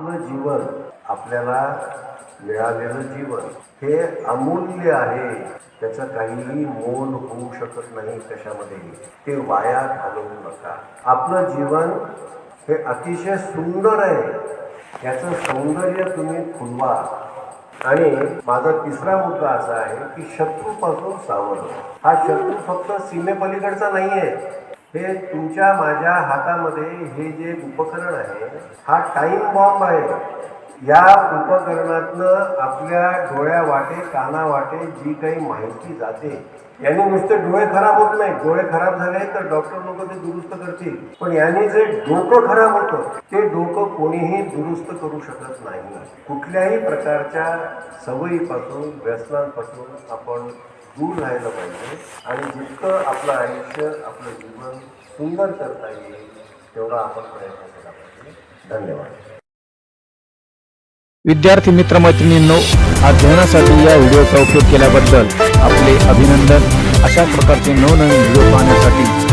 आपलं जीवन आपल्याला मिळालेलं जीवन हे अमूल्य आहे. त्याचं काहीही मोल होऊ शकत नाही कशामध्येही. ते वाया घालवू नका. आपलं जीवन हे अतिशय सुंदर आहे. याचं सौंदर्य तुम्ही खुलवा. आणि माझा तिसरा मुद्दा असा आहे की शत्रूपासून सावध हा शत्रू फक्त सीमेपलीकडचा नाही आहे हे तुमच्या माझ्या हातामध्ये हे जे उपकरण आहे हा टाइम बॉम्ब आहे. या उपकरणातनं आपल्या डोळ्या वाटे काना वाटे जी काही माहिती जाते यांनी नुसते डोळे खराब होत नाही. डोळे खराब झाले तर डॉक्टर लोक ते दुरुस्त करतील. पण यांनी जे डोकं खराब होतं ते डोकं कोणीही दुरुस्त करू शकत नाही. कुठल्याही प्रकारच्या सवयीपासून व्यसनांपासून आपण दूर राहायला पाहिजे. आणि जितकं आपलं आयुष्य आपलं जीवन सुंदर करता येईल तेवढा आपण प्रयत्न केला पाहिजे. धन्यवाद. विद्यार्थी मित्र मैत्रिणींनो अध्ययनासाठी या व्हिडिओचा उपयोग केल्याबद्दल आपले अभिनंदन. अशा प्रकारचे नवनवीन व्हिडिओ पाहण्यासाठी